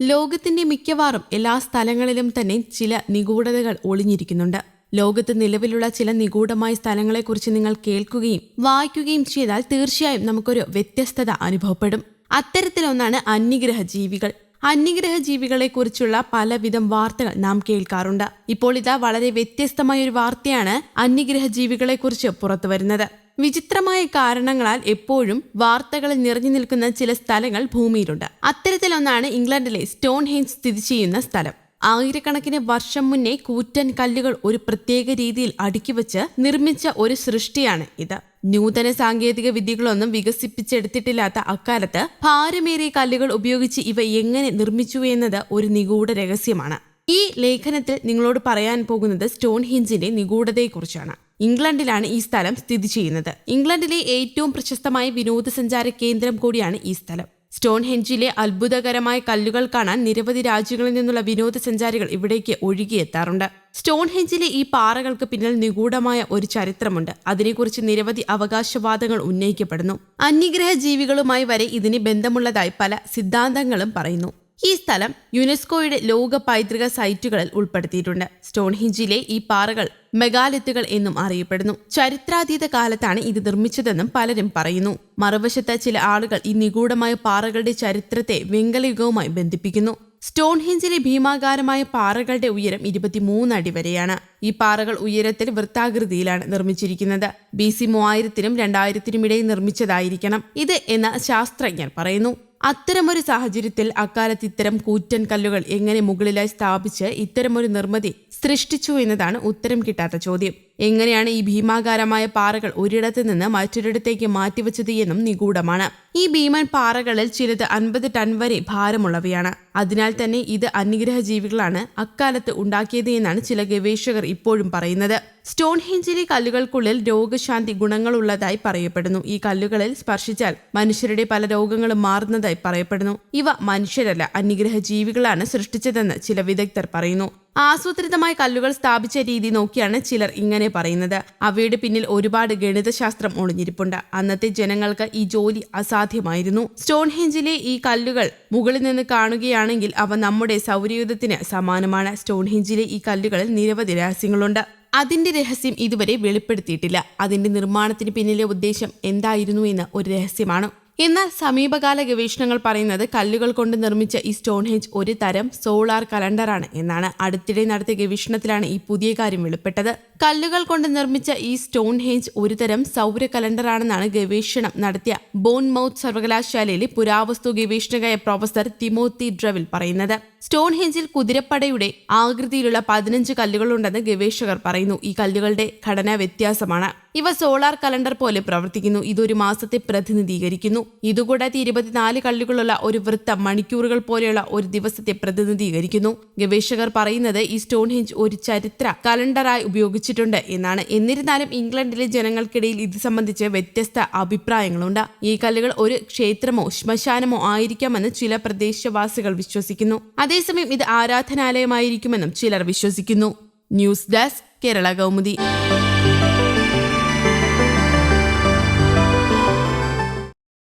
ലോകത്തിന്റെ മിക്കവാറും എല്ലാ സ്ഥലങ്ങളിലും തന്നെ ചില നിഗൂഢതകൾ ഒളിഞ്ഞിരിക്കുന്നുണ്ട്. ലോകത്ത് നിലവിലുള്ള ചില നിഗൂഢമായ സ്ഥലങ്ങളെക്കുറിച്ച് നിങ്ങൾ കേൾക്കുകയും വായിക്കുകയും ചെയ്താൽ തീർച്ചയായും നമുക്കൊരു വ്യത്യസ്തത അനുഭവപ്പെടും. അത്തരത്തിലൊന്നാണ് അന്യഗ്രഹ ജീവികൾ അന്യഗ്രഹ ജീവികളെക്കുറിച്ചുള്ള പലവിധം വാർത്തകൾ നാം കേൾക്കാറുണ്ട്. ഇപ്പോൾ ഇതാ വളരെ വ്യത്യസ്തമായ ഒരു വാർത്തയാണ് അന്യഗ്രഹ ജീവികളെക്കുറിച്ച് പുറത്തുവരുന്നത്. വിചിത്രമായ കാരണങ്ങളാൽ എപ്പോഴും വാർത്തകളിൽ നിറഞ്ഞു നിൽക്കുന്ന ചില സ്ഥലങ്ങൾ ഭൂമിയിലുണ്ട്. അത്തരത്തിലൊന്നാണ് ഇംഗ്ലണ്ടിലെ സ്റ്റോൺ ഹെഞ്ച് സ്ഥിതി ചെയ്യുന്ന സ്ഥലം. ആയിരക്കണക്കിന് വർഷം മുന്നേ കൂറ്റൻ കല്ലുകൾ ഒരു പ്രത്യേക രീതിയിൽ അടുക്കി വെച്ച് നിർമ്മിച്ച ഒരു സൃഷ്ടിയാണ് ഇത്. നൂതന സാങ്കേതിക വിദ്യകളൊന്നും വികസിപ്പിച്ചെടുത്തിട്ടില്ലാത്ത അക്കാലത്ത് ഭാരമേറിയ കല്ലുകൾ ഉപയോഗിച്ച് ഇവ എങ്ങനെ നിർമ്മിച്ചു എന്നത് ഒരു നിഗൂഢ രഹസ്യമാണ്. ഈ ലേഖനത്തിൽ നിങ്ങളോട് പറയാൻ പോകുന്നത് സ്റ്റോൺ ഹിഞ്ചിന്റെ നിഗൂഢതയെക്കുറിച്ചാണ്. ഇംഗ്ലണ്ടിലാണ് ഈ സ്ഥലം സ്ഥിതി ചെയ്യുന്നത്. ഇംഗ്ലണ്ടിലെ ഏറ്റവും പ്രശസ്തമായ വിനോദസഞ്ചാര കേന്ദ്രം കൂടിയാണ് ഈ സ്ഥലം. സ്റ്റോൺ ഹെഞ്ചിലെ അത്ഭുതകരമായ കല്ലുകൾ കാണാൻ നിരവധി രാജ്യങ്ങളിൽ നിന്നുള്ള വിനോദസഞ്ചാരികൾ ഇവിടേക്ക് ഒഴുകിയെത്താറുണ്ട്. സ്റ്റോൺ ഹെഞ്ചിലെ ഈ പാറകൾക്ക് പിന്നിൽ നിഗൂഢമായ ഒരു ചരിത്രമുണ്ട്. അതിനെക്കുറിച്ച് നിരവധി അവകാശവാദങ്ങൾ ഉന്നയിക്കപ്പെടുന്നു. അന്യഗ്രഹ ജീവികളുമായി വരെ ഇതിന് ബന്ധമുള്ളതായി പല സിദ്ധാന്തങ്ങളും പറയുന്നു. ഈ സ്ഥലം യുനെസ്കോയുടെ ലോക പൈതൃക സൈറ്റുകളിൽ ഉൾപ്പെടുത്തിയിട്ടുണ്ട്. സ്റ്റോൺഹിഞ്ചിലെ ഈ പാറകൾ മെഗാലിത്തുകൾ എന്നും അറിയപ്പെടുന്നു. ചരിത്രാതീത കാലത്താണ് ഇത് നിർമ്മിച്ചതെന്നും പലരും പറയുന്നു. മറുവശത്ത് ചില ആളുകൾ ഈ നിഗൂഢമായ പാറകളുടെ ചരിത്രത്തെ വെങ്കലയുഗവുമായി ബന്ധിപ്പിക്കുന്നു. സ്റ്റോൺഹിഞ്ചിലെ ഭീമാകാരമായ പാറകളുടെ ഉയരം ഇരുപത്തിമൂന്ന് അടി വരെയാണ്. ഈ പാറകൾ ഉയരത്തിൽ വൃത്താകൃതിയിലാണ് നിർമ്മിച്ചിരിക്കുന്നത്. ബി സി മൂവായിരത്തിനും രണ്ടായിരത്തിനും ഇടയിൽ നിർമ്മിച്ചതായിരിക്കണം ഇത് എന്ന് ശാസ്ത്രജ്ഞർ പറയുന്നു. അത്തരമൊരു സാഹചര്യത്തിൽ അക്കാലത്ത് ഇത്തരം കൂറ്റൻ കല്ലുകൾ എങ്ങനെ മുകളിലായി സ്ഥാപിച്ച് ഇത്തരമൊരു നിർമ്മിതി സൃഷ്ടിച്ചു എന്നതാണ് ഉത്തരം കിട്ടാത്ത ചോദ്യം. എങ്ങനെയാണ് ഈ ഭീമാകാരമായ പാറകൾ ഒരിടത്ത് നിന്ന് മറ്റൊരിടത്തേക്ക് മാറ്റിവെച്ചത് എന്നും നിഗൂഢമാണ്. ഈ ഭീമൻ പാറകളിൽ ചിലത് അൻപത് ടൺ വരെ ഭാരമുള്ളവയാണ്. അതിനാൽ തന്നെ ഇത് അന്യഗ്രഹ ജീവികളാണ് അക്കാലത്ത് ഉണ്ടാക്കിയത് എന്നാണ് ചില ഗവേഷകർ ഇപ്പോഴും പറയുന്നത്. സ്റ്റോൺ ഹിഞ്ചിലെ കല്ലുകൾക്കുള്ളിൽ രോഗശാന്തി ഗുണങ്ങളുള്ളതായി പറയപ്പെടുന്നു. ഈ കല്ലുകളിൽ സ്പർശിച്ചാൽ മനുഷ്യരുടെ പല രോഗങ്ങളും മാറുന്നതായി പറയപ്പെടുന്നു. ഇവ മനുഷ്യരല്ല അന്യഗ്രഹ ജീവികളാണ് സൃഷ്ടിച്ചതെന്ന് ചില വിദഗ്ധർ പറയുന്നു. ആസൂത്രിതമായ കല്ലുകൾ സ്ഥാപിച്ച രീതി നോക്കിയാണ് ചിലർ ഇങ്ങനെ പറയുന്നത്. അവയുടെ പിന്നിൽ ഒരുപാട് ഗണിതശാസ്ത്രം ഒളിഞ്ഞിരിപ്പുണ്ട്. അന്നത്തെ ജനങ്ങൾക്ക് ഈ ജോലി അസാധ്യമായിരുന്നു. സ്റ്റോൺഹെഞ്ചിലെ ഈ കല്ലുകൾ മുകളിൽ നിന്ന് കാണുകയാണെങ്കിൽ അവ നമ്മുടെ സൗരയുധത്തിന് സമാനമാണ്. സ്റ്റോൺഹെഞ്ചിലെ ഈ കല്ലുകളിൽ നിരവധി രഹസ്യങ്ങളുണ്ട്. അതിന്റെ രഹസ്യം ഇതുവരെ വെളിപ്പെടുത്തിയിട്ടില്ല. അതിന്റെ നിർമ്മാണത്തിന് പിന്നിലെ ഉദ്ദേശം എന്തായിരുന്നു എന്ന് ഒരു രഹസ്യമാണ്. എന്നാൽ സമീപകാല ഗവേഷണങ്ങൾ പറയുന്നത് കല്ലുകൾ കൊണ്ട് നിർമ്മിച്ച ഈ സ്റ്റോൺഹെഞ്ച് ഒരു തരം സോളാർ കലണ്ടറാണ് എന്നാണ് അടുത്തിടെ നടത്തിയ ഗവേഷണത്തിലാണ് ഈ പുതിയ കാര്യം വെളിപ്പെട്ടത്. കല്ലുകൾ കൊണ്ട് നിർമ്മിച്ച ഈ സ്റ്റോൺ ഹേഞ്ച് ഒരുതരം സൗര കലണ്ടറാണെന്നാണ് ഗവേഷണം നടത്തിയ ബോൺ മൗത്ത് സർവകലാശാലയിലെ പുരാവസ്തു ഗവേഷകയായ പ്രൊഫസർ തിമോത്തി ഡ്രവിൽ പറയുന്നത്. സ്റ്റോൺ ഹേഞ്ചിൽ കുതിരപ്പടയുടെ ആകൃതിയിലുള്ള പതിനഞ്ച് കല്ലുകളുണ്ടെന്ന് ഗവേഷകർ പറയുന്നു. ഈ കല്ലുകളുടെ ഘടന വ്യത്യാസമാണ്. ഇവ സോളാർ കലണ്ടർ പോലെ പ്രവർത്തിക്കുന്നു. ഇതൊരു മാസത്തെ പ്രതിനിധീകരിക്കുന്നു. ഇതുകൂടാതെ ഇരുപത്തിനാല് കല്ലുകളുള്ള ഒരു വൃത്തം മണിക്കൂറുകൾ പോലെയുള്ള ഒരു ദിവസത്തെ പ്രതിനിധീകരിക്കുന്നു. ഗവേഷകർ പറയുന്നത് ഈ സ്റ്റോൺ ഹെഞ്ച് ഒരു ചരിത്ര കലണ്ടറായി ഉപയോഗിച്ചിട്ടുണ്ട് എന്നാണ്. എന്നിരുന്നാലും ഇംഗ്ലണ്ടിലെ ജനങ്ങൾക്കിടയിൽ ഇത് സംബന്ധിച്ച് വ്യത്യസ്ത അഭിപ്രായങ്ങളുണ്ട്. ഈ കല്ലുകൾ ഒരു ക്ഷേത്രമോ ശ്മശാനമോ ആയിരിക്കാമെന്ന് ചില പ്രദേശവാസികൾ വിശ്വസിക്കുന്നു. അതേസമയം ഇത് ആരാധനാലയമായിരിക്കുമെന്നും ചിലർ വിശ്വസിക്കുന്നു. News desk Kerala Kaumudi.